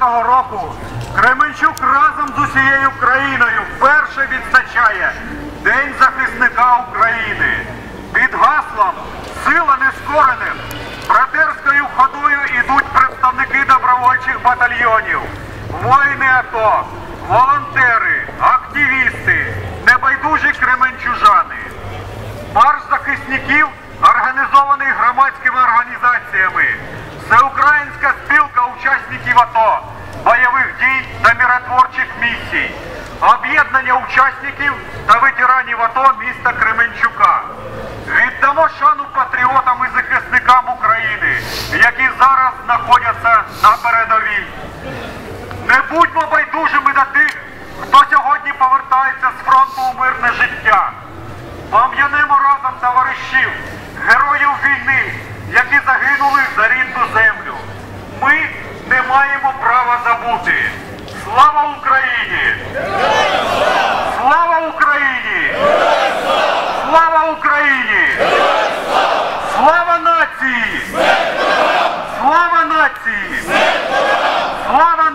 року Кременчук разом з усією країною вперше відзначає День захисника України. Під гаслом Сила нескорених братерською ходою йдуть представники добровольчих батальйонів, воїни АТО, волонтери, активісти, небайдужі кременчужани. Марш захисників організований громадськими організаціями, Всеукраїнська спілка учасників АТО, миротворчих об'єднання учасників та ветеранів АТО міста Кременчука. Віддамо шану патріотам і захисникам України, які зараз знаходяться на передовій. Не будьмо байдужими до тих, хто сьогодні повертається з фронту у мирне життя. Пам'янемо разом товаришів, героїв війни, які загинули за рідну землю. Ми не маємо права забути. Слава Україні! Слава Україні! Слава Україні! Слава нації! Слава нації! Слава